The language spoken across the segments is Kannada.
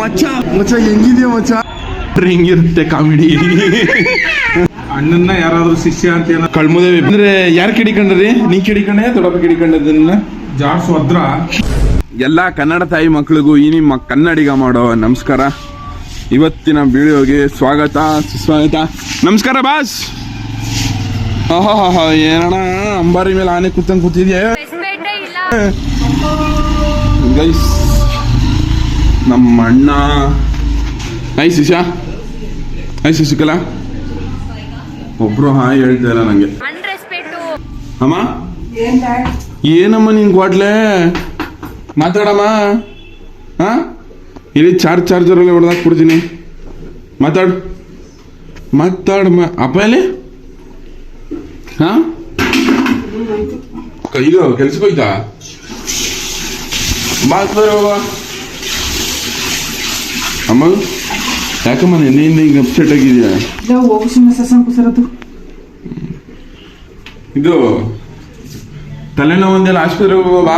ಮಚ್ಚ ಮಚ್ಚ ಹೆಂಗಿದ್ಯಾ ಮಚ್ಚ? ಹೆಂಗಿರುತ್ತೆ ಕಾಮಿಡಿ. ಅಣ್ಣನ್ನ ಯಾರಾದ್ರೂ ಶಿಷ್ಯ ಅಂತ ಏನೋ ಕಳ್ಮುದೇವಿ. ಅಂದ್ರೆ ಯಾರು ಕಿಡಿಕೊಂಡ್ರಿ ನೀ ಕಿಡಿಕೊಂಡೆ ದೊಡ್ಡಪ್ಪ ಕಿಡಿಕೊಂಡದನ್ನ ಜಾರ್ಸ್ ವದ್ರ ಎಲ್ಲ ಕನ್ನಡ ತಾಯಿ ಮಕ್ಕಳಿಗೂ ಈ ನಿಮ್ಮ ಕನ್ನಡಿಗ ಮಾಡೋ ನಮಸ್ಕಾರ. ಇವತ್ತಿನ ವಿಡಿಯೋಗೆ ಸ್ವಾಗತ ಸುಸ್ವಾಗತ. ನಮಸ್ಕಾರ ಬಾಸ್. ಹಾ ಏನಣ್ಣ? ಅಂಬಾರಿ ಮೇಲೆ ಆನೆ ಕೂತಂಗ್ ಕೂತಿದ್ಯಾ? ರೆಸ್ಪೆಕ್ಟೇ ಇಲ್ಲ. ಗೈಸ್ ನಮ್ಮ ಅಣ್ಣ ಐ ಶಿಶಾ ಐ ಶಶಿಕಲಾ ಒಬ್ರು ಹಾಯ್ ಹೇಳ್ತಾ ಇಲ್ಲ ನಂಗೆ. ಅಮ್ಮ? ಏನಮ್ಮ ನಿನ್ ಕೊಡ್ಲೆ ಮಾತಾಡಮ್ಮ. ಹಾ? ಇಲ್ಲಿ ಚಾರ್ಜ್ ಅಲ್ಲಿ ಹೊಡೆದಾಕ್ ಕೊಡ್ತೀನಿ ಮಾತಾಡು. ಮಾತಾಡಮ್ಮ. ಅಪ್ಪ ಎಲ್ಲಿ? ಹಾ? ಇದು ಕೆಲ್ಸಕ್ಕೆ ಹೋಯ್ತಾ? ಮಾತಾಡ ಅಮ್ಮ ಯಾಕಮ್ಮ ನಿನ್ನೆಯಿಂದ ಹಿಂಗೆ ಅಪ್ಸೆಟ್ ಆಗಿದೆಯಾ ಇದು ತಲೆನೋವು ಒಂದೆಲ್ಲ ಆಸ್ಪತ್ರೆಗೆ ಹೋಗೋ ಬಾ.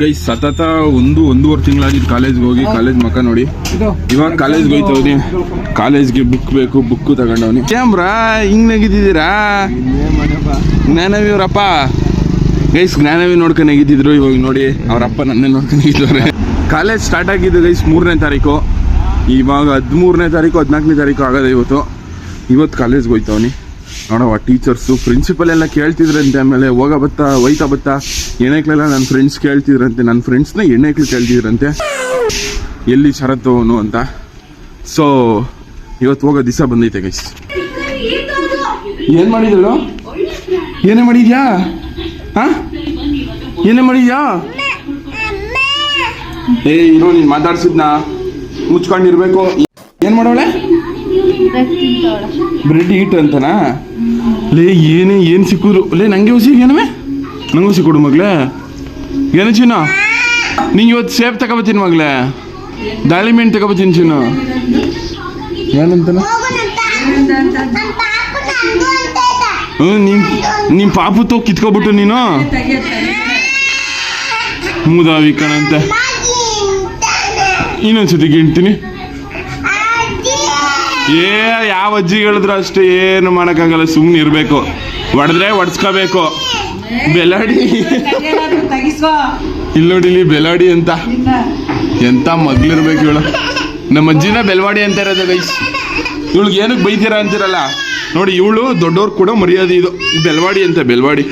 ಗೈ ಸತತ ಒಂದು ಒಂದೂವರೆ ತಿಂಗಳಾಗಿದ್ದು ಕಾಲೇಜ್ಗೆ ಹೋಗಿ ಕಾಲೇಜ್ ಮಕ್ಕ ನೋಡಿ. ಇವಾಗ ಕಾಲೇಜ್ಗೆ ಹೋಯ್ತವ್ನಿ ಕಾಲೇಜ್ಗೆ ಬುಕ್ ಬೇಕು ಬುಕ್ ತಗೊಂಡವ್ನಿ. ಕ್ಯಾಮ್ರಾ ಹಿಂಗ್ ನಗಿದ್ದೀರಾ ಜ್ಞಾನವಿ ಅವರಪ್ಪ. ಗೈಸ್ ಜ್ಞಾನವಿ ನೋಡ್ಕೊಂಡು ನಗಿದ್ದಿದ್ರು ಇವಾಗ ನೋಡಿ ಅವರಪ್ಪ ನನ್ನೇ ನೋಡ್ಕೊಂಡು ನೆಗಿದವ್ರೆ. ಕಾಲೇಜ್ ಸ್ಟಾರ್ಟ್ ಆಗಿದೆ ಗೈಸ್ ಮೂರನೇ ತಾರೀಕು. ಇವಾಗ ಹದಿಮೂರನೇ ತಾರೀಕು, ಹದಿನಾಲ್ಕನೇ ತಾರೀಕು ಆಗೋದು ಇವತ್ತು. ಇವತ್ತು ಕಾಲೇಜ್ಗೆ ಹೋಯ್ತವನಿ. ನೋಡವ ಟೀಚರ್ಸು ಪ್ರಿನ್ಸಿಪಲ್ ಎಲ್ಲ ಕೇಳ್ತಿದ್ರಂತೆ ಆಮೇಲೆ ಹೋಗ ಬತ್ತಾ ಒಯ್ತಾ ಬತ್ತಾ. ಎಣ್ಣೆಕ್ಲೆಲ್ಲ ನನ್ನ ಫ್ರೆಂಡ್ಸ್ ಕೇಳ್ತಿದ್ರಂತೆ ನನ್ನ ಫ್ರೆಂಡ್ಸ್ನ ಎಣ್ಣೆಕ್ಲು ಕೇಳ್ತಿದ್ರಂತೆ. ಎಲ್ಲಿ ಶರತ್ ಅವನು ಅಂತ. ಸೊ ಇವತ್ತು ಹೋಗೋ ದಿವಸ ಬಂದೈತೆ ಗೈಸ್ ಏನು ಮಾಡಿದ್ರು ಏನೇ ಮಾಡಿದ್ಯಾ? ಹಾಂ? ಏನೇ ಮಾಡಿದ್ಯಾ? ಏ, ಇರೋ, ನೀನು ಮಾತಾಡ್ಸಿದ್ನ? ಮುಚ್ಕೊಂಡಿರ್ಬೇಕು. ಏನು ಮಾಡೋಳೆ? ಬ್ರೆಡ್ ಹೀಟ್ ಅಂತನಾ? ಲೇ, ಏನೇ, ಏನು ಸಿಕ್ಕುದು ಲೇ, ನಂಗೆ ಹುಸಿ ಏನವೇ? ನಂಗೆ ಕೊಡು ಮಗ್ಲೇ. ಏನು ಚಿನ್ನ? ನಿಂಗೆ ಇವತ್ತು ಸೇಫ್ ತಗೋಬತ್ತೀನಿ ಮಗ್ಲೇ. ದಾಳಿಂಬೆ ಹಣ್ಣು ತಗೋಬತ್ತೀನಿ ಚಿನ್ನ. ಏನಂತನ? ಹ್ಞೂ ನಿಮ್ಮ ನಿಮ್ಮ ಪಾಪು ತೋ ಕಿತ್ಕೊಬಿಟ್ಟು ನೀನು. ಮೂದಾವಿ ಕಣಂತ. ಇನ್ನೊಂದ್ಸತಿ ಗಿಣ್ತೀನಿ. ಏ ಯಾವ ಅಜ್ಜಿ ಹೇಳಿದ್ರು ಅಷ್ಟೇ ಏನು ಮಾಡೋಕ್ಕಾಗಲ್ಲ ಸುಮ್ಮನೆ ಇರಬೇಕು. ಹೊಡೆದ್ರೆ ಹೊಡ್ಸ್ಕೋಬೇಕು. ಬೆಲಾಡಿ. ಇಲ್ಲ ಇಲ್ಲಿ ನೋಡಿ ಇಲ್ಲಿ ಬೆಲಾಡಿ ಅಂತ. ಎಂತ ಮಗ್ಲಿರ್ಬೇಕು ಇವಳು. ನಮ್ಮ ಅಜ್ಜಿನ ಬೆಲ್ವಾಡಿ ಅಂತ ಇರೋದು ಗೈಸ್ ಇವಳಿಗೆ ಏನಕ್ಕೆ ಬೈತೀರಾ ಅಂತಿರಲ್ಲ? ನೋಡಿ ಇವಳು ದೊಡ್ಡವ್ರು ಕೂಡ ಮರ್ಯಾದೆ ಇದು. ಬೆಲ್ವಾಡಿ ಅಂತ ಬೆಲ್ವಾಡಿ.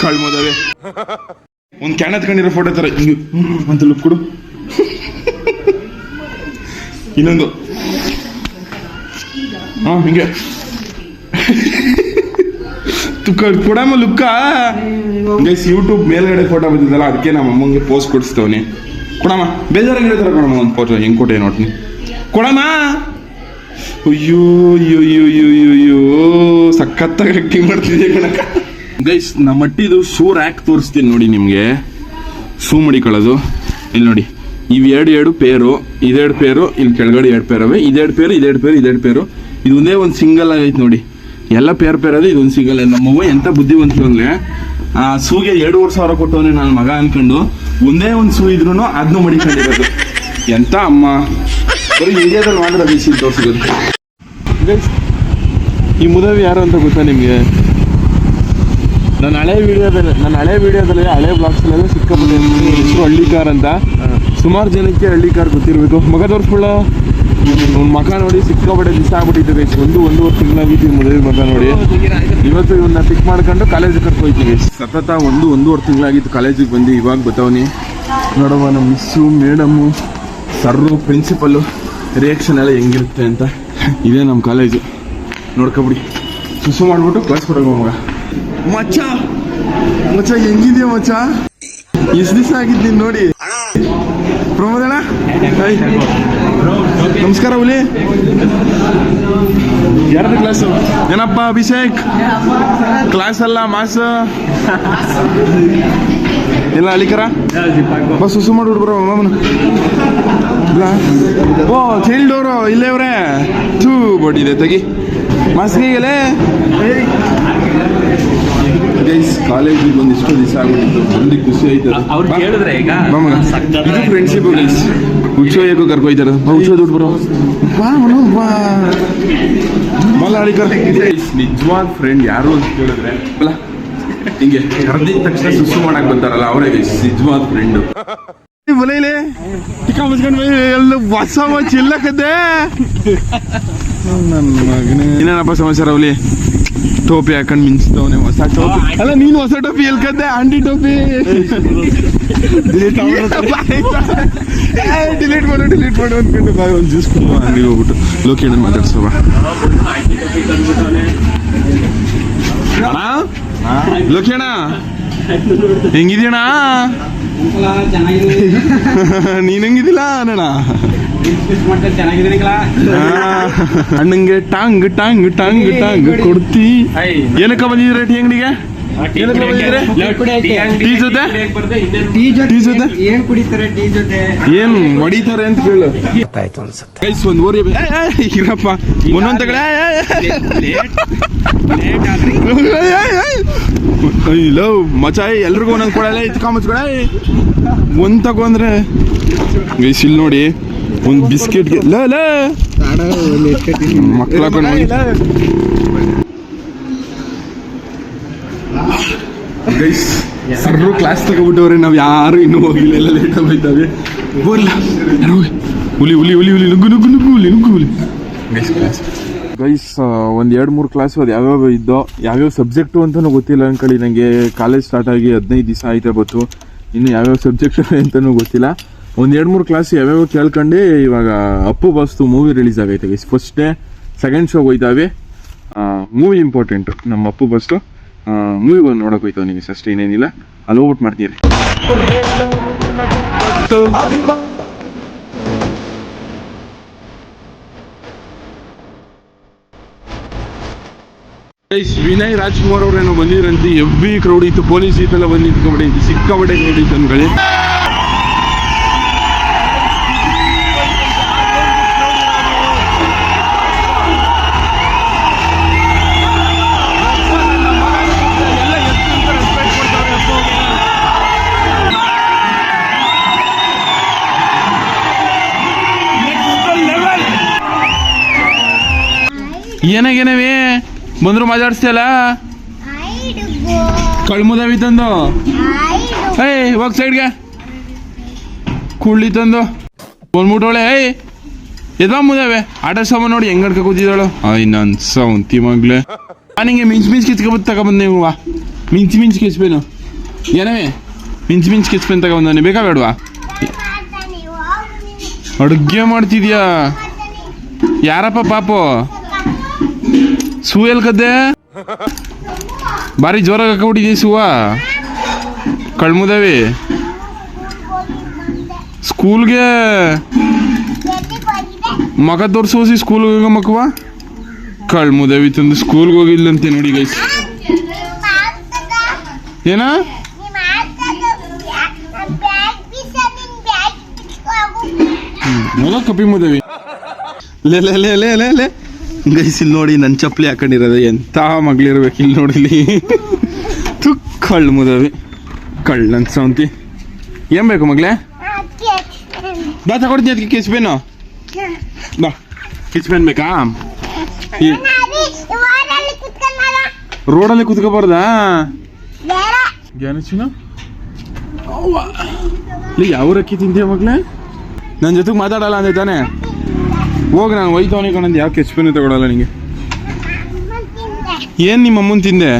ಕಳ್ಮೋದವೆ. ಒಂದು ಕ್ಯಾನ್ ಹತ್ಕೊಂಡಿರೋ ಫೋಟೋ ತರ. ಹಿಂಗೆ. ಅಂತ ಲುಕ್ ಕೊಡು. ಇನ್ನೊಂದು. ಹಾ, ಹಿಂಗೆ. ಕೊಡಮ್ಮ ಲುಕ್ಕ? ಗೈಸ್ ಯೂಟ್ಯೂಬ್ ಮೇಲ್ಗಡೆ ಫೋಟೋ ಬಂದಿದ್ದಲ್ಲ ಅದಕ್ಕೆ ನಮ್ಮ ಅಮ್ಮಂಗೆ ಪೋಸ್ಟ್ ಕೊಡಿಸ್ತವನಿ. ಕೊಡಮ್ಮ, ಬೇಜಾರಾಗಿ ಹೇಳ್ತಾರೆ ಕೊಡಮ್ಮ ಒಂದು ಫೋಟೋ ಹೆಂಗೆ ಕೊಟ್ಟೆ ನೋಡ್ತೀನಿ. ಕೊಡಮ್ಮ! ಅಯ್ಯೋ ಅಯ್ಯೋ ಅಯ್ಯೋ ಅಯ್ಯೋ ಅಯ್ಯೋ ಸಖತ್ತಾಗಿ ಆಕ್ಟಿಂಗ್ ಮಾಡ್ತಿದ್ದೆ ಕಣಕ ಗೈಸ್ ನಮ್ಮ ಮಟ್ಟಿದು ಶೂ ರ್ಯಾಕ್ ತೋರಿಸ್ತೀನಿ ನೋಡಿ ನಿಮಗೆ. ಶೂ ಮಡಿಕೊಳ್ಳೋದು. ಇಲ್ಲಿ ನೋಡಿ. ಇವು ಎರಡು ಎರಡು ಪೇರು, ಇದೆರಡು ಪೇರು, ಇಲ್ಲಿ ಕೆಳಗಡೆ ಎರಡು ಪೇರವೆ, ಇದೆರಡು ಪೇರು ಇದೆರಡು ಪೇರು ಇದೆರಡು ಪೇರು. ಇದು ಒಂದೇ ಒಂದು ಸಿಂಗಲ್ ಆಗೈತೆ ನೋಡಿ. ಎಲ್ಲ ಪೇರ್ ಪೇರ್ ಇದೊಂದು ಸಿಂಗಲ್ ನಮ್ಮವ್ವ ಎಂತ ಬುದ್ಧಿವಂತರು ಅಂದ್ರೆ, ಆ ಸೂಗೆ ಎರಡೂವರೆ ಸಾವಿರ ಕೊಟ್ಟವನೇ ನನ್ನ ಮಗ ಅನ್ಕೊಂಡು ಒಂದೇ ಒಂದು ಸೂ ಇದ್ರು ಅದನ್ನು ಮಡಿಕೊಂಡಿರೋದು. ಎಂತ ಅಮ್ಮ? ಬರೀ ಇಂಡಿಯಾದಲ್ಲಿ ಮಾತ್ರ ಬಿಸಿ ತೋರಿಸಿದ್ರು ಈ ಮುದವಿ ಯಾರು ಅಂತ ಗೊತ್ತಾ ನಿಮಗೆ? ನನ್ನ ಹಳೆ ವಿಡಿಯೋದಲ್ಲಿ ನನ್ನ ಹಳೆ ವಿಡಿಯೋದಲ್ಲಿ ಹಳೆ ಬ್ಲಾಗ್ಸ್ಲೆಲ್ಲ ಸಿಕ್ಕ ಹೆಸರು ಹಳ್ಳಿಕಾರ್ ಅಂತ. ಸುಮಾರು ಜನಕ್ಕೆ ಹಳ್ಳಿ ಕಾರ್ ಗೊತ್ತಿರಬೇಕು. ಮಗ ತೋರಿಸ್ಕೊಳ್ಳ? ಮಗ ನೋಡಿ ಸಿಕ್ಕಾಪಟ್ಟೆ ದಿವಸ ಬೇಸ್ ಒಂದು ಒಂದೂವರೆ ತಿಂಗಳಾಗಿತ್ತು ಮದುವೆ ಮಗ ನೋಡಿ. ಇವತ್ತು ಇವನ್ನ ಪಿಕ್ ಮಾಡ್ಕೊಂಡು ಕಾಲೇಜಿಗೆ ಕರ್ಕೊಯ್ತೀವಿ ಸತತ ಒಂದು ಒಂದೂವರೆ ತಿಂಗಳಾಗಿತ್ತು ಕಾಲೇಜಿಗೆ ಬಂದು ಇವಾಗ ಬತ್ತವನಿ. ನೋಡವ ನಮ್ಮ miss madam sir principal reaction ಎಲ್ಲ ಹೆಂಗಿರುತ್ತೆ ಅಂತ. ಇದೇ ನಮ್ಮ ಕಾಲೇಜು ನೋಡ್ಕೊಬಿಡಿ ಸುಸು ಮಾಡ್ಬಿಟ್ಟು ಕ್ಲಾಸ್ ಕೊಡೋಗ ಮಗ? ಮಚ್ಚ! ಮಚ್ಚ, ಹೆಂಗಿದ್ಯಾ ಮಚ್ಚ? ಎಷ್ಟು ದಿವಸ ಆಗಿದ್ದೀನಿ ನೋಡಿ? ಪ್ರಮೋದಣ್ಣ ನಮಸ್ಕಾರ ಹುಲಿ. ಯಾರದ ಕ್ಲಾಸು ಏನಪ್ಪ ಅಭಿಷೇಕ್? ಕ್ಲಾಸ್ ಅಲ್ಲ ಮಾಸ್. ಎಲ್ಲ ಅಳಿಕರ. ಬಸ್ ಸುಸು ಮಾಡಿ ಬಿಡ್ಬ್ರ ಮಾಮನ. ಓ ಚೈಲ್ಡ್ ಅವರು ಇಲ್ಲೇ ಅವ್ರೆ. ಥೂ ಬಡಿದೆ ತೆಗಿ. ಮಾಸ್ಗಿಗೆಲೆ ಗೈಸ್ ಕಾಲೇಜಿಗೆ ಒಂದು ಇಷ್ಟು ದಿವಸ ಆಗ್ಬಿಟ್ಟಿತ್ತು ಮಂದಿ ಖುಷಿ ಆಯ್ತು ಅವ್ರು ಕೇಳಿದ್ರೆ ಈಗ ಇದು ಫ್ರೆಂಡ್ಶಿಪ್ ಗೈಸ್ ಉಚ್ಚೋಯಕ್ಕೂ ಕರ್ಕೊಯ್ತಾರೆ. ಬಾ ಉಚ್ಚೋ ದುಡ್ಡು ಬರೋ. ಬಾ ಮನು ಬಾ. ಮಲ್ಲಾಳಿ ಕರ್ ನಿಜವಾದ ಫ್ರೆಂಡ್ ಯಾರು ಅಂತ ಕೇಳಿದ್ರೆ ಅಲ್ಲ ಹಿಂಗೆ ಕರೆದಿದ ತಕ್ಷಣ ಸುಸ್ಸು ಮಾಡಕ್ ಬಂತಾರಲ್ಲ ಅವರೇ ಗೈಸ್ ನಿಜವಾದ ಫ್ರೆಂಡ್ ಬಲೈಲೆ ಟಿಕ ಮುಚ್ಕೊಂಡು ಎಲ್ಲ ಹೊಸ ಚಿಲ್ಲಕದ್ದೆ ನನ್ನ ಮಗನೇ. ಏನೇನಪ್ಪ ಸಮಾಚಾರ ಅವಲಿ ಟೋಪಿ ಹಾಕೊಂಡು ಮಿಂಚ್ತವನೆ ಹೊಸ ಟೋಪಿ ಅಲ್ಲ ನೀನು ಹೊಸ ಟೋಪಿ ಎಲ್ ಆಂಟಿ ಟೋಪಿ ಡಿಲೀಟ್ ಮಾಡು ಡಿಲೀಟ್ ಮಾಡು ಅಂದ್ಕೊಂಡು ಬಾಯ್ ಒಂದು ಜ್ಯೂಸ್ ಕುಡಿದು ಅಂಗಡಿಗೆ ಹೋಗ್ಬಿಟ್ಟು. ಲೋಕೇಣ ಮಾತಾಡ್ಸೋ ಬಾ. ಅಣ್ಣ? ಲೋಕೇಣ ಹೆಂಗಿದ್ಯಣ್ಣ? ನೀನು ಹೆಂಗಿದಿಲ್ಲ ಅಣ್ಣ ಅಣ್ಣಂಗೆ ಟಾಂಗ್ ಟಾಂಗ್ ಟಾಂಗ್ ಟಾಂಗ್ ಕೊಡ್ತಿ. ಏನಕ್ಕ ಬಂದಿದ್ರಿ ರೇಟಿ ಅಂಗಡಿಗೆ? ಟೀ ಜೊತೆ. ಟೀ ಜೊತೆ? ಟೀ ಜೊತೆ? ಏನ್ ಕುಡಿತಾರೆ ಟೀ ಜೊತೆ? ಏನ್ ಹೊಡಿತಾರೆ ಅಂತ ಕೇಳು. ಗೈಸ್ ಒಂದ್ ಓರಿ ಇರಪ್ಪ. ಒಂದೊಂದ್ ತಗಡೆ ಲವ್ ಮಚಾಯ್ ಎಲ್ರಿಗೂ ಒಂದೊಂದ್ ಕೊಡಲ್ಲ ಇತ್ಕ ಮುಚ್ಕೊಳ ಒಂದ್ ತಗೊಂಡ್ರೆ ಗೈಸ್ ಇಲ್ಲಿ ನೋಡಿ. ಒಂದ್ ಬಿಸ್ಕೆಟ್ ಲ ಮಕ್ಳ ಗೈಸ್, ಸರ್ರು ಕ್ಲಾಸ್ ತಗೋಬಿಟ್ಟವ್ರೆ, ನಾವ್ ಯಾರು ಇನ್ನೂ ಹೋಗಿಲ್ಲ, ಎಲ್ಲ ಲೇಟ್ ಹುಲಿ ಹುಲಿ ಹುಲಿ ಹುಲಿ, ನುಗ್ಗು ನುಗ್ಗು ನುಗ್ಗು, ಹುಲಿ ನುಗ್ಗು, ಹುಲಿ. ಗೈಸ್ ಒಂದು ಎರಡು ಮೂರು ಕ್ಲಾಸ್ ಅದು ಯಾವ್ಯಾವ ಇದ್ದೋ, ಯಾವ್ಯಾವ ಸಬ್ಜೆಕ್ಟು ಅಂತಲೂ ಗೊತ್ತಿಲ್ಲ ಅನ್ಕೊಳ್ಳಿ ನನಗೆ ಕಾಲೇಜ್ ಸ್ಟಾರ್ಟ್ ಆಗಿ ಹದಿನೈದು ದಿವಸ ಆಯ್ತಾ ಬಂತು ಇನ್ನು ಯಾವ್ಯಾವ ಸಬ್ಜೆಕ್ಟ್ ಅಂತಲೂ ಗೊತ್ತಿಲ್ಲ. ಒಂದು ಎರಡು ಮೂರು ಕ್ಲಾಸ್ ಯಾವ್ಯಾವ ಕೇಳ್ಕೊಂಡು ಇವಾಗ ಅಪ್ಪು ಬಸ್ತು ಮೂವಿ ರಿಲೀಸ್ ಆಗೈತೆ ಗೈಸ್ ಫಸ್ಟ್ ಡೇ ಸೆಕೆಂಡ್ ಶೋಗೆ ಹೋಯ್ತಾವೆ. ಮೂವಿ ಇಂಪಾರ್ಟೆಂಟು ನಮ್ಮ ಅಪ್ಪು ಬಸ್ತು. ಮೂವಿ ಬಂದು ನೋಡೋಕೆ ಹೋಯ್ತಾವೆ ನಿಮಗೆ ಅಷ್ಟೇ ಇನ್ನೇನಿಲ್ಲ. ಅಲ್ಲಿ ಹೋಗ್ಬಿಟ್ಟು ಮಾಡ್ತೀರಿ. ಗೈಸ್ ವಿನಯ್ ರಾಜ್ಕುಮಾರ್ ಅವ್ರೇನೋ ಬಂದಿದ್ರಂತೆ. ಎವ್ವಿ ಕ್ರೌಡ್ ಇತ್ತು. ಪೊಲೀಸ್ ಇತ್ತಲ್ಲ ಬಂದು ನಿಂತ್ಕೊಂಡ್ಬಿಟ್ಟಿತ್ತು ಸಿಕ್ಕಾಪಟ್ಟೆ ಕ್ರೌಡ್ ಇತ್ತು ಅನ್ಕೊಳ್ಳಿ ಏನಾಗೇನವಿ? ಬಂದ್ರು ಮಾತಾಡ್ಸ್ತಿಯಲ್ಲ? ಕಳ್ಮುದವಿ ತಂದು. ಏಯ್, ಹೋಗ್ ಸೈಡ್ಗೆ ಕುಳ್ಳಿ ತಂದು. ಬಂದ್ಬಿಟ್ಟವಳೆ ಏಯ್. ಎದ್ವಾ ಮುದವೆ? ಆಟ ಸಾಮಾನು ನೋಡಿ ಹೆಂಗ್ ಅಡ್ಕ ಕೂತಿದ್ದಾಳು. ಅಯ್ ನನ್ ಸೌಂತಿ ಮಗ್ಲೆ. ನಿಂಗೆ ಮಿಂಚ್ ಮಿಂಚ್ ಕಿತ್ಕೊಬತ್ ತಗೊಬಂದ್ ನೀವು. ವಾ. ಮಿಂಚ್ ಮಿಂಚ್ ಕಿಸ್ಪೇನು ಏನವೇ? ಮಿಂಚ್ ಮಿಂಚ್ ಕಿಸ್ಪೇನ್ ತಗೊಬಂದಾನೆ ಬೇಕಾ ಬೇಡವಾ? ಅಡುಗೆ ಮಾಡ್ತಿದ್ಯಾ? ಯಾರಪ್ಪ ಪಾಪು? ಸೂ ಎಲ್ ಕದ್ದೆ? ಭಾರಿ ಜೋರಾಗಿ ಹಾಕೊಂಡ್ಬಿಟ್ಟಿದ್ಯಾ ಸೂವ. ಕಳ್ಮುದವಿ. ಸ್ಕೂಲ್ಗೆ ಮಗ ತೋರ್ಸೋಸಿ ಸ್ಕೂಲ್ಗೆ ಹೋಗ ಮಕ್ಕವ ಕಳ್ಮುದವಿ ತಂದು ಸ್ಕೂಲ್ಗೆ ಹೋಗಿಲ್ಲಂತೆ ನೋಡಿ ಗೈಸ್ ಏನ? ಮೊದಲ ಕಪಿ ಮುದವಿ ಲೇ ಲೇ ಲೇ ಲೇ ಲೇ. ಗೈಸ್, ಇಲ್ಲಿ ನೋಡಿ ನನ್ನ ಚಪ್ಪಲಿ ಹಾಕೊಂಡಿರೋದು. ಎಂಥ ಮಗಳಿರ್ಬೇಕು ಇಲ್ಲಿ ನೋಡಿ ಇಲ್ಲಿ ತು ಕಳ್ಳು ಮುದವಿ ಕಳ್ಳನ್ ಸೌಂತಿ. ಏನ್ ಬೇಕು ಮಗಳೇ? ಬಾ, ತಗೊಡ್ತೀನಿ ಅದಕ್ಕೆ ಕಿಸ್ಬೇನು ಬಾ ಕಿಸ್ಬೇನ್ ಬೇಕಾ? ರೋಡಲ್ಲಿ ಕುತ್ಕೋಬಾರ್ದಾ? ಯಾವ ಅಕ್ಕಿ ತಿಂತೀಯ ಮಗಳೇ? ನನ್ನ ಜೊತೆಗೆ ಮಾತಾಡಲ್ಲ ಅಂದೆ ತಾನೇ. ಹೋಗಿ ನಾನು ಒಯ್ತವನಿ ಕಣಂದು ಯಾವ ಕೆಚ್ಪೆನು ತಗೊಳಲ್ಲ ನಿಂಗೆ. ಏನು ನಿಮ್ಮ ಅಮ್ಮನ ತಿಂದೆ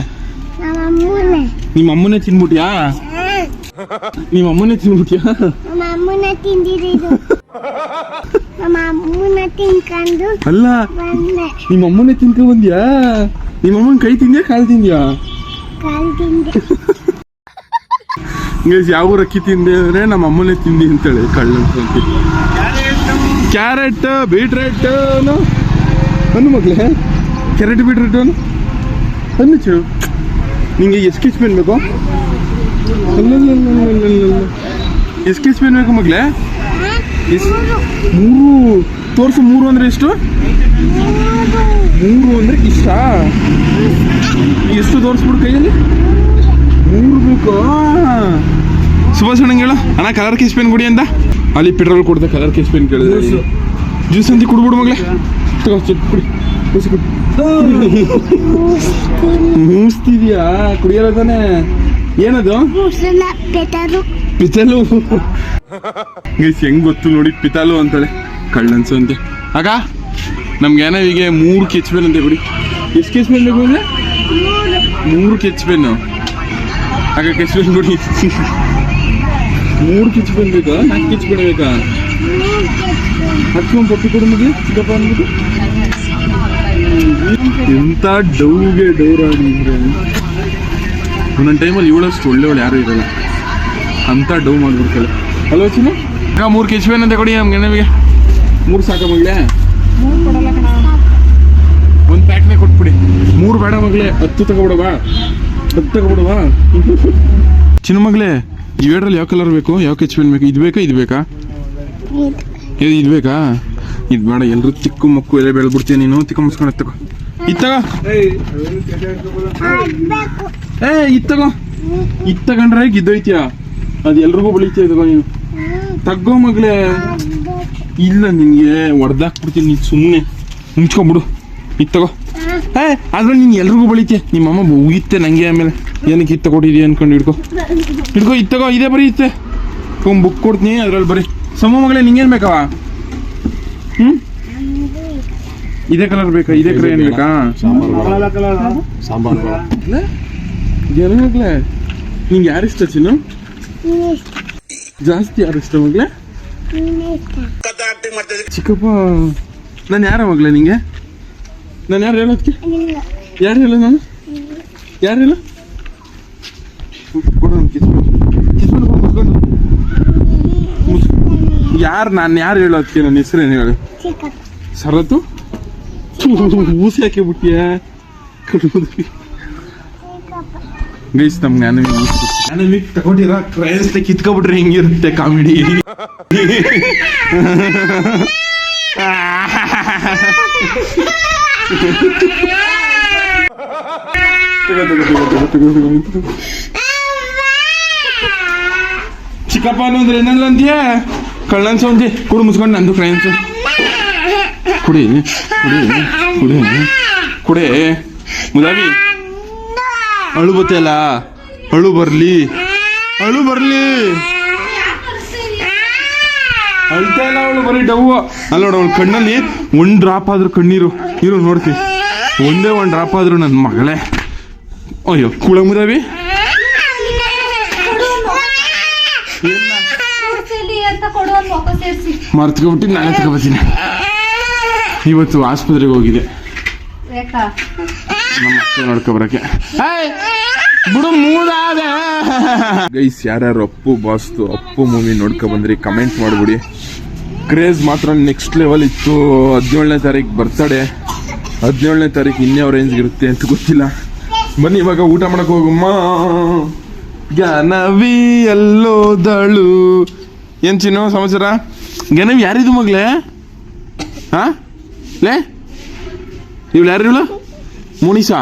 ನಿಮ್ಮ ಅಮ್ಮನೇ ತಿನ್ಬಿಟ್ಯಾ? ನಿಮ್ಮ ಅಮ್ಮನೇ ತಿನ್ಕೊಂಡು ಅಲ್ಲ ನಿಮ್ಮ ಅಮ್ಮನೇ ತಿನ್ಕೊ ಬಂದ್ಯಾ? ನಿಮ್ಮ ಅಮ್ಮನ ಕೈ ತಿಂದ್ಯಾ ಕಾಲು ತಿಂದ್ಯಾ? ಯಾವ ಅಕ್ಕಿ ತಿಂದೆ ಅಂದ್ರೆ ನಮ್ಮ ಅಮ್ಮನೇ ತಿಂದಿ ಅಂತೇಳಿ ಕಳ್ಳ ಕ್ಯಾರೆಟ್, ಬೀಟ್ರೇಟ್ ಹಣ್ಣು ಮಗ್ಲೆ ಕ್ಯಾರೆಟ್, ಬೀಟ್ರೇಟ್ ಹಣ್ಣು ಚು. ನಿಂಗೆ ಎಷ್ಟು ಕಿಚ್ ಪೆನ್ ಬೇಕು? ಎಷ್ಟು ಕಿಚ್ ಪೆನ್ ಬೇಕು ಎಸ್ ಮೂರು. ತೋರ್ಸು ಮೂರು ಅಂದ್ರೆ ಎಷ್ಟು? ಮೂರು ಅಂದ್ರೆ ಇಷ್ಟ. ಎಷ್ಟು ತೋರಿಸ್ಬಿಡು ಕೈಯಲ್ಲಿ? ಮೂರು ಬೇಕು. ಸುಭಾಷ್ ಅಣ್ಣಂಗೆ ಹೇಳು. ಅಣ್ಣ ಕಲರ್ ಕಿಚ್ ಪೆನ್ ಕೊಡಿ ಅಂತ. ಅಲ್ಲಿ ಪೆಟ್ರೋಲ್ ಕೊಡ್ದೆ ಕಲರ್ ಕೇಸ್ ಪೇನ್ ಕೇಳಿದೆ. ಜ್ಯೂಸ್ ಅಂತ ಕುಡ್ಬಿಡು ಮಗಳೇ ತಗೋ ಚಿಕ್ಕ ಕುಡಿ. ಕುಸಿ ಕುಡಿ. ಮೂಸ್ತಿದ್ಯಾ? ಕುಡಿಯಲ್ಲ ತಾನೆ? ಏನದು? ಪಿತಲು. ಗೈಸ್ ಹೆಂಗ್ ಗೊತ್ತು ನೋಡಿ ಪಿತಾಲು ಅಂತಾಳೆ. ಕಳ್ಳನ್ಸು ಅಂತೆ. ಆಗ ನಮ್ಗೆ ಏನೋ ಹೀಗೆ ಮೂರು ಕೆಚ್ ಪೆನ್ ಅಂತೆ ಬಿಡಿ. ಎಷ್ಟು ಕೆಚ್ ಪೆನ್ ಬೇಕು ಅಂದ್ರೆ ಮೂರು ಕೆಚ್ ಪೆನ್ನು ಆಗ ಕೆಚ್ ಪೆನ್ ಕೊಡಿ. ಮೂರು ಕೆಚ್ ಪೆನ್ ಬೇಕಾ ನಾಲ್ಕು ಕೆಚ್ ಪೆನ್ ಬೇಕಾ ಹಚ್ಕೊಂಡ್ ಪಪ್ಪಿ ಕೊಡು ಮುಗಿ, ಚಿಕ್ಕಪ್ಪ ಅಂದ್ಬಿಟ್ಟು ಎಂತ ಡೌಗೆ ಅಂದ್ರೆ. ಒಂದೊಂದು ಟೈಮಲ್ಲಿ ಇವಳಷ್ಟು ಒಳ್ಳೆಯವಳು ಯಾರು ಇರಲ್ಲ. ಅಂತ ಡೌ ಮಾಡ್ಬಿಡ್ತಾಳೆ. ಹಲೋ ಚಿನ್ನ. ಈಗ ಮೂರು ಕೆಚ್ ಪೆನ್ ಅಂತ ಕೊಡಿ ನಮ್ಗೆ, ನಮಗೆ? ಮೂರು ಸಾಕ ಮಗಳೇ. ಒಂದು ಪ್ಯಾಕ್ನೇ ಕೊಟ್ಬಿಡಿ. ಮೂರು ಬೇಡ ಮಗಳೇ, ಹತ್ತು ತಗೊಬಿಡವಾ ಹತ್ತು ತಗೊಬಿಡವಾ ಚಿನ್ನ ಮಗಳೇ ಇವೆರಡರಲ್ಲಿ ಯಾವ ಕಲರ್ ಬೇಕು? ಯಾವ ಕೆಚ್ ಪೆನ್ ಬೇಕು? ಇದು ಬೇಕಾ ಇದು ಬೇಕಾ? ಇದು. ಇದು ಬೇಕಾ? ಇದು ಬೇಡ ಎಲ್ಲರೂ ತಿಕ್ಕು ಮಕ್ಕು ಎಲ್ಲ ಬೆಳೆದ್ಬಿಡ್ತೀಯ ನೀನು? ತಿಕ್ಕ ಮುಸ್ಕೊಂಡು ತಗೋ. ಇತ್ತಗ ಏ ಇತ್ತಗೋ ತಗೋ. ಇದು ತಗೊಂಡ್ರೆ ಗಿದ್ದೋಯ್ತೀಯ? ಅದು ಎಲ್ರಿಗೂ ಬಳಿತೀಯ ತಗೋ ನೀನು. ತಗ್ಗೋ ಮಗಳೇ. ಇಲ್ಲ ನಿನಗೆ ಹೊಡೆದಾಕ್ಬಿಡ್ತೀನಿ ನೀನು ಸುಮ್ಮನೆ ಮುಚ್ಕೊಂಬಿಡು ಇದು ಅದ್ರಲ್ಲಿ ನೀನು ಎಲ್ರಿಗೂ ಬಳಿಕೆ. ನಿಮ್ಮ ಅಮ್ಮ ಉಗಿತ್ತೆ ನನಗೆ ಆಮೇಲೆ. ಏನಕ್ಕೆ ಇತ್ತು ಕೊಟ್ಟಿದ್ದೀಯ ಅನ್ಕೊಂಡು ಹಿಡ್ಕೊ. ಹಿಡ್ಕೊ ಇತ್ತು ತಗೋ ಇದೇ ಬರೀ ಇತ್ತೆ. ಒಂದು ಬುಕ್ ಕೊಡ್ತೀನಿ ಅದ್ರಲ್ಲಿ ಬರೀ. ಸಮ ಮಗಳೇ ನಿಂಗೇನು ಬೇಕವ ಹ್ಞೂ ಇದೇ ಕಲರ್ ಬೇಕಾ? ಇದೇ ಕಲರ್ ಏನು ಬೇಕಾ? ಸಾಂಬಾರು ನಿಂಗೆ ಯಾರು ಇಷ್ಟ ಚಿನ್ನು? ಜಾಸ್ತಿ ಯಾರು ಇಷ್ಟ ಮಗಳೇ? ಇಷ್ಟ. ಚಿಕ್ಕಪ್ಪ ನಾನು ಯಾರ ಮಗಳೇ ನಿಂಗೆ? ನಾನು ಯಾರು ಹೇಳೋದಕ್ಕೆ? ಯಾರು ಹೇಳ ನಾನು? ಯಾರು ಹೇಳ? ಕೊಡು ನನ್ ಮುಚ್ಕೊಂಡು ಯಾರು ನಾನು ಯಾರು ಹೇಳೋದಕ್ಕೆ ನನ್ನ ಹೆಸರೇನು ಹೇಳು? ಸರತ್ತು ಊಸಿ ಹಾಕಿ ಬಿಟ್ಟಿಯ? ಗೈಸ್ ನಮ್ ಜ್ಞಾನವಿ ಜ್ಞಾನವಿಕ್ ತಗೊಂಡಿರ? ಕ್ರೈನ್ಸ್ ಕಿತ್ಕೊಬಿಟ್ರೆ ಹೆಂಗಿರುತ್ತೆ comedy? tego, tego, tego, tego, tego, tego, tego. ಚಿಕ್ಕಪ್ಪನು ಅಂದ್ರೆ ಏನಲ್ಲ ಅಂದ್ಯಾ ಕಳ್ಳನ್ಸು ಅಂದಿ ಕುಡು ಮುಸ್ಕೊಂಡು ನಂದು ಫ್ರೆಂಡ್ಸು ಕುಡಿ ಕುಡಿ ಕುಡಿ ಕುಡಿ ಮುದಾವಿ ಅಳು ಬತ್ತಲ್ಲ ಅಳು ಬರಲಿ ಅಳು ಬರಲಿ ಅಳ್ತಾ ಇಲ್ಲ ಅವಳು ಬರೀ ಡವ್ವ. ಅಲ್ಲ ನೋಡು ಅವಳ ಕಣ್ಣಲ್ಲಿ ಒಂದು ಡ್ರಾಪ್ ಆದ್ರೂ ಕಣ್ಣೀರು. ಇರು ನೋಡ್ತಿ ಒಂದೇ ಒಂದು ಡ್ರಾಪ್ ಆದ್ರೂ ನನ್ನ ಮಗಳೇ. ಅಯ್ಯೋ ಕುಳಮುರವಿ ಮುದಾವಿ ಅಂತ ಕೊಡು ಒಂದು ಮೊಕ ಸೇರಿಸಿ ಮರ್ತ್ಕೊಬಿಟ್ಟು ನಾಳೆ ತಗೋಬತ್ತೀನಿ. ಇವತ್ತು ಆಸ್ಪತ್ರೆಗೆ ಹೋಗಿದೆ. ನಮ್ಮ ಅತ್ತೆ ನೋಡ್ಕೊಬರಕ್ಕೆ. ಬಿಡು ಮೂದಾದೆ ಗೈಸ್ ಯಾರ್ಯಾರು ಅಪ್ಪು, ಬಾಸ್ತು, ಅಪ್ಪು ಮೂವಿ ನೋಡ್ಕೊ ಬಂದ್ರಿ ಕಮೆಂಟ್ ಮಾಡ್ಬಿಡಿ. ಕ್ರೇಜ್ ಮಾತ್ರ ನೆಕ್ಸ್ಟ್ ಲೆವೆಲ್ ಇತ್ತು. ಹದಿನೇಳನೇ ತಾರೀಕು ಬರ್ತಡೆ ಹದಿನೇಳನೇ ತಾರೀಕು ಇನ್ಯಾವ ರೇಂಜ್ ಇರುತ್ತೆ ಅಂತ ಗೊತ್ತಿಲ್ಲ. ಬನ್ನಿ, ಇವಾಗ ಊಟ ಮಾಡಕ್ ಹೋಗಮ್ಮ. ಜ್ಞಾನವಿ ಎಲ್ಲೋದಳು. ಏನ್ ಚಿನ್ನೋ, ಸಮಾಚಾರ? ಗನವಿ ಯಾರಿದು ಮಗ್ಲೆ ಹಾ? ಲೇ? ಇವಳು ಯಾರು ಇವಳು ಮುನಿಸಾ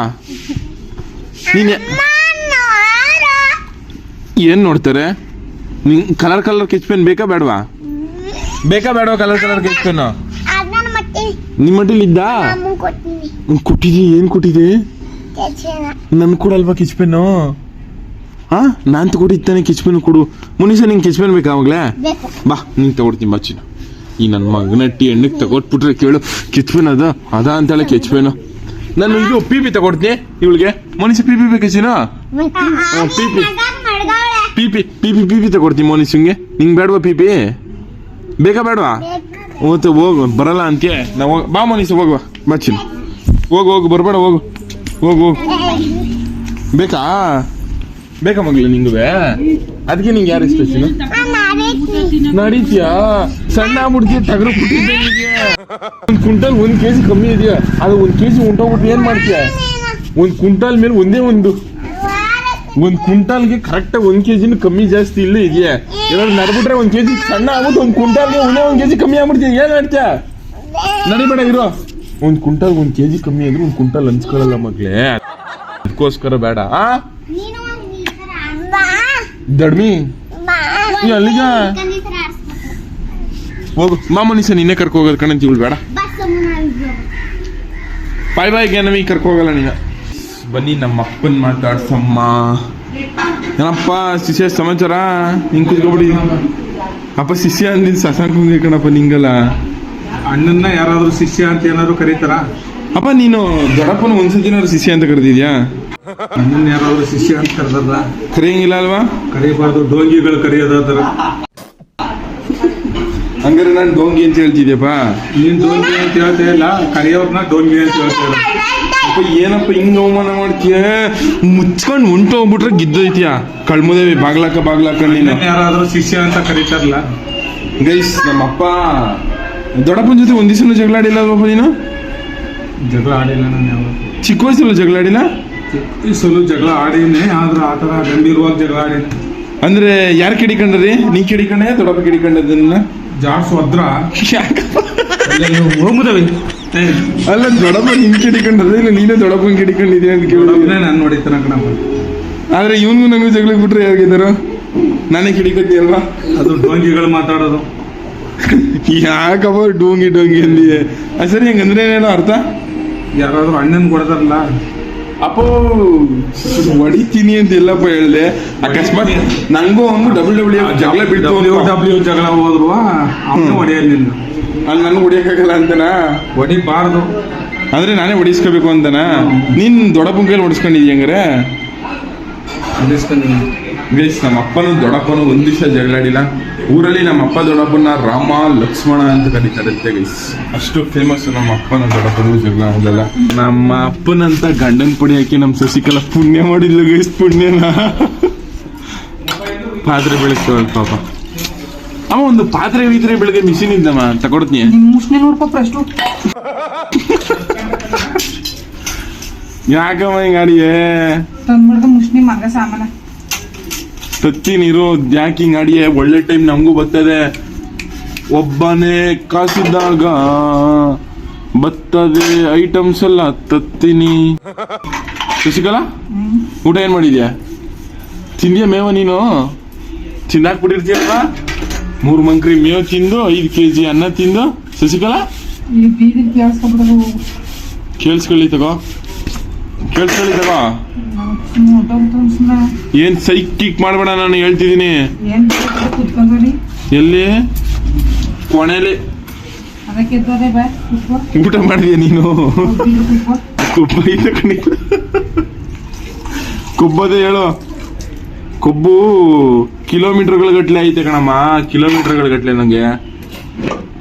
ನೀನೆ ಏನ್ ನೋಡ್ತಾರೆ? ನಿಂಗೆ ಕಲರ್ ಕಲರ್ ಕೆಚ್ ಪೆನ್ ಬೇಕಾ ಬೇಡವಾ? ಬೇಕಾ ಬೇಡವಾ ಕಲರ್ ಕಲರ್ ಕೆಚ್ ಪೆನ್ ನಿಮ್ಮ ಮಟ್ಟಿಲ್ ಇದ್ದ? ಕೊಟ್ಟಿದಿ ಏನ್ ಕೊಟ್ಟಿದೆ? ನನ್ ಕೊಡಲ್ವಾ ಕಿಚ್ ಪೆನ್ನು ಹಾ ನಾನ್ ತಗೊಂಡಿದ್ದಾನೆ ಕಿಚ್ ಪೆನ್ ಕೊಡು. ಮುನಿಸ ನಿಂಗೆ ಕಿಚ್ ಪೆನ್ ಬೇಕಾ ಅವಾಗ್ಲೇ? ಬೇಕು. ಬಾ ನಿಂಗೆ ತಗೊಡ್ತೀನಿ ಬಾ ಚಿನ್ನ. ಈ ನನ್ನ ಮಗನಟ್ಟಿ ಹೆಣ್ಣಿಗೆ ತಗೊಟ್ಬಿಟ್ರೆ ಕೇಳು. ಕಿಚ್ ಪೆನ್ ಅದ ಅದ ಅಂತೇಳಿ ಕಿಚ್ ಪೆನ್ ನಾನು ಇದು ಪಿ ಪಿ ತಗೊಡ್ತೀನಿ ಇವಳಿಗೆ. ಮನುಷ್ಯ ಪಿ ಪಿ ಬೇಕಾ ಚಿನ್ನ? ಹಾ, ಪಿ ಪಿ ಪಿ ಪಿ ಪಿ ಪಿ ಪಿ ಪಿ ತಗೊಡ್ತೀನಿ ನಿಂಗೆ ಬೇಡವಾ ಪಿ ಪಿ ಬೇಕಾ. ಬೇಡವಾ ಓತು ಹೋಗು. ಬರಲ್ಲ ಅಂತೀಯ. ನಾವು ಬಾ ಮನುಷ್ಯ ಹೋಗುವ. ಬಚ್ಚಿನ ಹೋಗು ಹೋಗು ಬರಬೇಡ ಹೋಗು. ಹೋಗು ಹೋಗು. ಬೇಕಾ? ಬೇಕಾ ಮಗ್ಲಿ ನಿಂಗುವೆ? ಅದಕ್ಕೆ ನಿಂಗೆ ಯಾರು ಇಷ್ಟ ಚಿನ್ನ? ನಡೀತ್ಯಾ? ಸಣ್ಣ ಆಗ್ಬಿಡ್ತೀಯ ತಗರು ಬಿಟ್ಟಿದ್ದೆ ನಿಂಗೆ. ಒಂದ್ ಕ್ವಿಂಟಲ್ ಒಂದ್ ಕೆಜಿ ಕಮ್ಮಿ ಇದೆಯಾ? ಅದು ಒಂದ್ ಕೆಜಿ ಉಂಟೋಗ್ಬಿಟ್ಟು ಏನ್ ಮಾಡ್ತೀಯ? ಒಂದ್ ಕ್ವಿಂಟಲ್ ಮೇಲೆ ಒಂದೇ ಒಂದು. ಒಂದ್ ಕ್ವಿಂಟಾಲ್ಗೆ ಕರೆಕ್ಟ್ ಒಂದ್ ಕೆಜಿನ ಕಮ್ಮಿ ಜಾಸ್ತಿ ಇಲ್ಲ ಇದೆಯಾ? ಏನಾದ್ರು ನಡ್ಬಿಟ್ರೆ ಒಂದ್ ಕೆಜಿ ಸಣ್ಣ ಆಗುತ್ತೆ ಒಂದ್ ಕ್ವಿಂಟಲ್ಗೆ ಒಂದೇ ಒಂದ್ ಕೆಜಿ ಕಮ್ಮಿ ಆಗ್ಬಿಡ್ತೀನಿ ಏನ್ ಮಾಡ್ತೀಯ ನಡಿಬೇಡ ಇರೋ. ಒಂದ್ ಕ್ವಿಂಟಾಲ್ ಒಂದ್ ಕೆಜಿ ಕಮ್ಮಿ ಅಂದ್ರೆ ಒಂದ್ ಕುಂಟಾಲ್ ಅನ್ಸ್ಕೊಳ್ಳಲ್ಲ ಮಗ್ಲೇ ಅದಕ್ಕೋಸ್ಕರ ಬೇಡ ಆ? ದಡ್ಮಿ ಅಲ್ಲಿಗ? ಹೋಗು. ಮಾಮೂಲಿ ಸರ್ ನಿನ್ನೆ ಕರ್ಕೊ ಹೋಗೋದು ಕಣಂತ ಇವಳು ಬೇಡ. ಬಾಯ್ ಬಾಯ್ಗೆ ಕರ್ಕೊ ಕರ್ಕೋಗಲ್ಲ ನೀನು. ಬನ್ನಿ ನಮ್ಮ ಅಪ್ಪನ್ ಮಾತಾಡ್ಸಮ್ಮ. ಏನಪ್ಪ ಶಿಷ್ಯ ಸಮಾಚಾರ? ಹಿಂಗ್ ಕುತ್ಕೊಬಿಡಿ. ಅಪ್ಪ ಶಿಷ್ಯ ಅಂದಿನ ಸಸಾಂಗ್ ಕಣಪ್ಪ ನಿಂಗಲ್ಲ. ಅಣ್ಣನ್ನ ಯಾರಾದ್ರೂ ಶಿಷ್ಯ ಅಂತ ಏನಾದ್ರು ಕರೀತಾರ? ಅಪ್ಪ ನೀನು ದೊಡ್ಡಪ್ಪನ ಒಂದ್ಸತಿನಾದ್ರು ಶಿಷ್ಯ ಅಂತ ಕರೆದಿದ್ಯಾ? ಅಣ್ಣನ ಯಾರಾದ್ರೂ ಶಿಷ್ಯ ಅಂತ ಕರೆದಾರ ಕರೆಯಂಗಿಲ್ಲ ಅಲ್ವಾ? ಕರೀಬಾರ್ದು ಡೋಂಗಿಗಳು ಕರೆಯೋದಾದ್ರ ಹಂಗಾರೆ ನಾನು ಡೋಂಗಿ ಅಂತ ಹೇಳ್ತಿದ್ಯಪ್ಪ? ನೀನ್ ಡೋಂಗಿ ಅಂತ ಹೇಳ್ತಾ ಇಲ್ಲ ಕರೆಯೋರ್ನ ಡೋಂಗಿ ಅಂತ ಹೇಳ್ತಾ ಇಲ್ಲ. ಏನಪ್ಪ ಹಿಂಗ್ ಅವಮಾನ ಮಾಡ್ತೀಯ? ಮುಚ್ಕೊಂಡು ಉಂಟು ಹೋಗ್ಬಿಟ್ರೆ ಗಿದ್ದೈತಿಯ ಕಳ್ಮುದೇವಿ ಬಾಗ್ಲಾಕ ಬಾಗ್ಲಾಕ ನೀನು. ಯಾರಾದ್ರೂ ಶಿಷ್ಯ ಅಂತ ಕರೀತಾರಲ್ಲ. ಗೈಸ್ ನಮ್ಮಪ್ಪ ದೊಡ್ಡಪ್ಪನ ಜೊತೆ ಒಂದ್ ದಿವಸನೂ ಜಗಳ ಆಡಿಲ್ಲ ಅಲ್ವಪ್ಪ ನೀನು? ಜಗಳ ಆಡಿಲ್ಲ ನಾನು ಯಾವಾಗ? ಚಿಕ್ಕ ವಯಸ್ಸಲ್ಲೂ ಜಗಳ ಆಡಿಲ್ಲ? ಈ ಸಲ ಜಗಳ ಆಡಿನಿ ಆದ್ರೆ ಆ ಥರ ಗಂಭೀರವಾಗಿ ಜಗಳ ಆಡಿನಿ ಅಂದ್ರೆ ಯಾರು ಕಿಡಿಕೊಂಡ್ರಿ? ನೀ ಕಿಡಿಕೊಂಡೆ ದೊಡ್ಡಪ್ಪ ಕಿಡಿಕೊಂಡದನ್ನ ಜಾಡ್ಸ್ ಅಲ್ಲ ದೊಡಪ್ಪ ನಿನ್ ಕಿಡಿಕೊಂಡ್ರೆ ಇಲ್ಲ ನೀನೇ ದೊಡ್ಡಪ್ಪನ ಕಿಡಿಕೊಂಡಿದ್ಯಾ ಅಂತ ಕೇಳಿದ್ರೆ ನಾನು ನೋಡಿತಾನ ಕಣಪ್ಪ ಆದ್ರೆ ಇವನ್ಗು ನಂಗೂ ಜಗಳ ಬಿಟ್ರೆ ಯಾರಿಗಿದಾರ? ನಾನೇ ಕಿಡಿಕೊತಿ ಅಲ್ವಾ? ಅದು ಡೋಂಗಿಗಳು ಮಾತಾಡೋದು. ಯಾಕಪ್ಪ ಡೋಂಗಿ ಡೋಂಗಿ ಅಂದಿದೆ ಸರಿ ಹಂಗಂದ್ರೆ ಏನೇನೋ ಅರ್ಥ? ಯಾರಾದ್ರೂ ಅಣ್ಣನ್ ಕೊಡ್ತಾರಲ್ಲ ಅಪ್ಪೋ ಹೊಡಿತೀನಿ ಅಂತ ಎಲ್ಲಪ್ಪ ಹೇಳ್ದೆ. ಅಕಸ್ಮಾತ್ ನಂಗೂ ಅವನು ಡಬ್ಲ್ಯೂ ಡಬ್ಲ್ಯೂ ಜಗಳ ಬಿಟ್ಟು ಡಬ್ಲ್ಯೂ ಡಬ್ಲ್ಯೂ ಜಗಳ ಹೋದ್ರು ಅವನು ಹೊಡೆಯಲ್ಲ ನಿನ್ನ ಅಲ್ಲಿ ನನ್ಗೆ ಹೊಡಿಯಕ್ಕಾಗಲ್ಲ ಅಂತನಾ ಹೊಡಿಬಾರ್ದು. ಅಂದ್ರೆ ನಾನೇ ಹೊಡಿಸ್ಕೋಬೇಕು ಅಂತನಾ ನಿನ್ ದೊಡ್ಡಪ್ಪನ ಕೈಲಿ ಹೊಡಿಸ್ಕೊಂಡಿದ್ಯ ಹಂಗಾರೆ? ಗೈಸ್ ನಮ್ಮ ಅಪ್ಪನೂ ದೊಡ್ಡಪ್ಪನು ಒಂದ್ ದಿವಸ ಜಗಳಾಡಿಲ್ಲ ಊರಲ್ಲಿ ನಮ್ಮ ಅಪ್ಪ ದೊಡ್ಡಪ್ಪನ ರಾಮ ಲಕ್ಷ್ಮಣ ಅಂತ ಕರೀತಾರೆ ಗೈಸ್. ಅಷ್ಟು ಫೇಮಸ್ ನಮ್ಮ ಅಪ್ಪನ ದೊಡ್ಡಪ್ಪನ ಜಗಳ ಆಗಲ್ಲ ನಮ್ಮ ಅಪ್ಪನಂತ ಗಂಡನ ಪುಡಿ ಹಾಕಿ ನಮ್ಮ ಸಸಿಕಲ ಪುಣ್ಯ ಮಾಡಿದ್ಲು ಗೈಸ್ ಪುಣ್ಯನ. ಪಾತ್ರೆ ಬೆಳೆಸ್ತವಲ್ ಪಾಪ. ಅವ ಒಂದು ಪಾತ್ರೆ ಗೀತ್ರೆ ಬೆಳಗ್ಗೆ ಮಿಷಿನ್ ಇದ್ದಮ್ಮ ತಗೊಡ್ತೀನಿ ಮುಷ್ಣೆ ನೋಡ್ಕೊ ಪ್ರಶ್ನೆ. ಯಾಕಮ್ಮ ಹಿಂಗ ಆಡಿಯೇ ತಂದ್ಬಿಡ್ದು ಮುಷ್ಣಿ ಮಗ ಸಾಮಾನ. ತತ್ತಿ ನೀರು ಯಾಕೆ ಹಿಂಗ ಒಳ್ಳೆ ಟೈಮ್ ನಮಗೂ ಬರ್ತದೆ. ಒಬ್ಬನೇ ಕಾಸಿದ್ದಾಗ ಬತ್ತದೆ ಐಟಮ್ಸ್ ಎಲ್ಲ ತತ್ತೀನಿ. ಶಶಿಕಲಾ ಊಟ ಏನ್ ಮಾಡಿದ್ಯಾ? ತಿಂದ್ಯಾ ಮೇವ ನೀನು? ತಿಂದಾಕ್ಬಿಟ್ಟಿರ್ತೀಯಲ್ವಾ? ಮೂರು ಮಂಕ್ರಿ ಮೇವ್ ತಿಂದು ಐದು ಕೆ ಜಿ ಅನ್ನ ತಿಂದು. ಶಶಿಕಲಾ? ಕೇಳಿಸ್ಕೊಳ್ಳಿ ತಗೋ. ಕೇಳಿಸ್ಕೊಳ್ಳಿ ತಗೋ. ಏನ್ ಸೈಕ್ ಕಿಕ್ ಮಾಡ್ಬೇಡ ನಾನು ಹೇಳ್ತಿದ್ದೀನಿ. ಎಲ್ಲಿ? ಕೊನೆಯಲ್ಲಿ ಊಟ ಮಾಡಿದ್ಯಾ ನೀನು? ಕೊಬ್ಬ ಕೊಬ್ಬದೆ ಹೇಳು. ಕೊಬ್ಬು ಕಿಲೋಮೀಟರ್ಗಳ ಗಟ್ಲೆ ಐತೆ ಕಣಮ್ಮ. ಕಿಲೋಮೀಟರ್ಗಳ ಗಟ್ಲೆ ನಂಗೆ.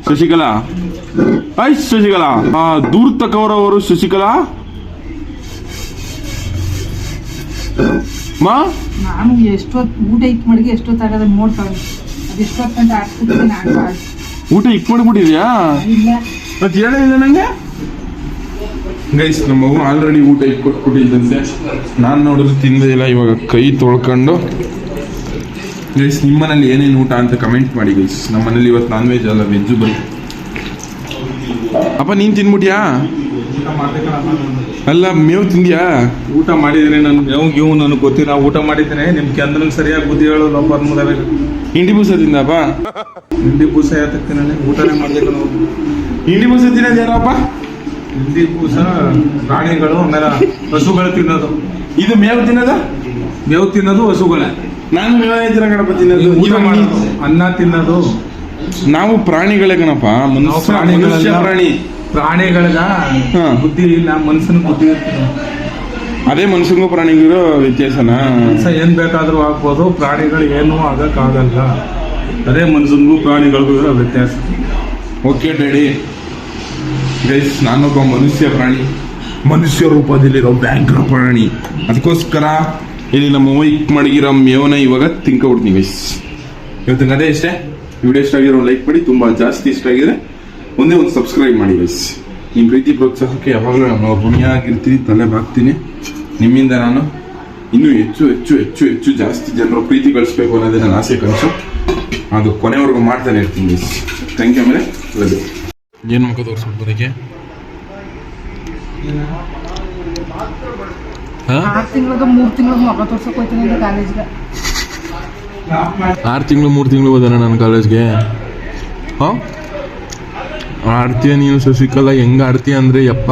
ಶಶಿಕಲಾ? ಐ ಶಶಿಕಲಾ. ಆ ದೂರ ತಕವರವರು ಶಶಿಕಲಾ? ಮಾ? ನಾನು ಎಷ್ಟೊತ್ತು ಊಟ ಇಕ್ ಮಡಿಗೆ ಎಷ್ಟೊತ್ತು ಆಗದ ನೋಡ್ತಾವೆ ಅದು ಎಷ್ಟೊತ್ತು ಗಂಟೆ ಆಡ್ತಿದ್ದೀನಿ ನಾನು ಆಡ್- ಊಟ ಇಕ್ ಮಾಡ್ಬಿಟ್ಟಿದ್ಯಾ? ಮತ್ತೆ ಹೇಳಿಲ್ಲ ನಂಗೆ? ಗೈಸ್ ನಮ್ಮ ಆಲ್ರೆಡಿ ಊಟ ಇಟ್ಕೊಟ್ಬಿಟ್ಟಿದ್ದಂತೆ ನಾನು ನೋಡಿದ್ರೆ ತಿಂದೇ ಇಲ್ಲ ಇವಾಗ ಕೈ ತೊಳ್ಕೊಂಡು. ಗೈಸ್ ಮನೆಯಲ್ಲಿ ಏನೇನು ಊಟ ಅಂತ ಕಮೆಂಟ್ ಮಾಡಿ ಗೈಸ್ ನಮ್ಮನೇಲಿ ಇವತ್ತು ನಾನ್ ವೆಜ್ ಅಲ್ಲ ವೆಜ್ಜು ಬರೀ. ಅಪ್ಪ ನೀನ್ ತಿನ್ಬಿಟ್ಯಾ? ಅಲ್ಲ ಮೇವು ತಿಂದ್ಯಾ? ಊಟ ಮಾಡಿದ್ರೆ ನನ್ಗೆ ಯಾವ ಇವು ನನಗೆ ಗೊತ್ತಿಲ್ಲ. ಊಟ ಮಾಡಿದ್ರೆ ನಿಮ್ ಕೆಂದ್ರ ಸರಿಯಾಗಿ ಬುದ್ಧಿ ಹೇಳೋದು ಒಬ್ಬ ಹಿಂಡಿ ಬೂಸ ತಿಂದಪ್ಪ ಹಿಂಡಿ ಬೂಸ ಯಾತಕ್ಕೆ ನಾನು ಊಟನೇ ಮಾಡ್ಬೇಕು ಹಿಂಡಿ ಇಂಡಿ ಬೂಸ ತಿನ್ನೋದೇನಪ್ಪ ಹಿಂಡಿ ಬೂಸ ಪ್ರಾಣಿಗಳು ಆಮೇಲೆ ಹಸುಗಳು ತಿನ್ನೋದು. ಇದು ಮೇವು ತಿನ್ನೋದು? ಮೇವು ತಿನ್ನೋದು ಹಸುಗಳೇ. ನಾನು ಮೇವ ಗಣಪತಿಯನ್ನು ಕಣಪ್ಪ ತಿನ್ನೋದು ಊಟ ಇವಾಗ ಮಾಡೋದು. ಅನ್ನ ತಿನ್ನೋದು. ನಾವು ಪ್ರಾಣಿಗಳೇ ಗಣಪ ನಾವು ಮನುಷ್ಯ ಪ್ರಾಣಿಗಳಲ್ಲ. ಮನುಷ್ಯ ಪ್ರಾಣಿ ಪ್ರಾಣಿಗಳಿಗ ಹಾ. ಬುದ್ಧಿ ಇಲ್ಲ ಮನುಷ್ಯನ ಬುದ್ಧಿ ಇರ್ತದೆ ಅದೇ ಮನುಷ್ಯನಿಗೂ ಪ್ರಾಣಿಗಿರೋ ವ್ಯತ್ಯಾಸನಾ? ಮನುಷ್ಯ ಏನ್ ಬೇಕಾದ್ರೂ ಆಗ್ಬೋದು ಪ್ರಾಣಿಗಳು ಏನೂ ಆಗಕ್ಕಾಗಲ್ಲ. ಅದೇ ಮನುಷ್ಯನಿಗೂ ಪ್ರಾಣಿಗಳಿಗೂ ಇರೋ ವ್ಯತ್ಯಾಸ. ಓಕೆ ಡ್ಯಾಡಿ ಗೈಸ್ ನಾನೊಬ್ಬ ಮನುಷ್ಯ ಪ್ರಾಣಿ. ಮನುಷ್ಯ ರೂಪದಲ್ಲಿರೋ ಬ್ಯಾಂಕ್ರ ಪ್ರಾಣಿ. ಅದಕ್ಕೋಸ್ಕರ ಇಲ್ಲಿ ನಮ್ಮ ಮೈಕ್ ಮಡಗಿರೋ ಮೇವನ ಇವಾಗ ತಿಂಕ ಬಿಡ್ತೀನಿ ಗೈಸ್ ಇವತ್ತು ಅದೇ ಇಷ್ಟೇ? ವಿಡಿಯೋ ಇಷ್ಟ ಆಗಿರೋ ಲೈಕ್ ಮಾಡಿ, ತುಂಬ ಜಾಸ್ತಿ ಇಷ್ಟ ಆಗಿದೆ ಒಂದೇ ಒಂದು ಸಬ್ಸ್ಕ್ರೈಬ್ ಮಾಡಿ ಗೈಸ್ ನಿಮ್ಮ ಪ್ರೀತಿ, ಪ್ರೋತ್ಸಾಹಕ್ಕೆ ಯಾವಾಗಲೂ ನಾನು ಋಣಿಯಾಗಿರ್ತೀನಿ ತಲೆ ಬಾಗ್ತೀನಿ. ನಿಮ್ಮಿಂದ ನಾನು ಇನ್ನೂ ಹೆಚ್ಚು ಹೆಚ್ಚು ಹೆಚ್ಚು ಹೆಚ್ಚು ಜಾಸ್ತಿ ಜನರು ಪ್ರೀತಿ ಗಳಿಸ್ಬೇಕು ಅನ್ನೋದೇ ನನ್ನ ಆಸೆ, ಕನಸು. ಅದು ಕೊನೆವರೆಗೂ ಮಾಡ್ತಾನೆ ಇರ್ತೀನಿ ಗೈಸ್ ಥ್ಯಾಂಕ್ ಯು ಮೇಲೆ ಲವ್ ಏನು ಮುಖ ಹಾಂ ಆರು ತಿಂಗಳದ ಮೂರು ತಿಂಗಳದ ಮಗ ತೋರ್ಸಕ್ ಹೋಯ್ತೀನಿ ಕಾಲೇಜ್ಗೆ ಆರು ತಿಂಗಳು ಮೂರು ತಿಂಗಳು ಹೋದಾನ ನನ್ನ ಕಾಲೇಜ್ಗೆ ಹಾಂ? ಆಡ್ತೀಯ ನೀನು ಶಶಿಕಲಾ? ಹೆಂಗೆ ಆಡ್ತೀಯ ಅಂದರೆ ಯಪ್ಪ?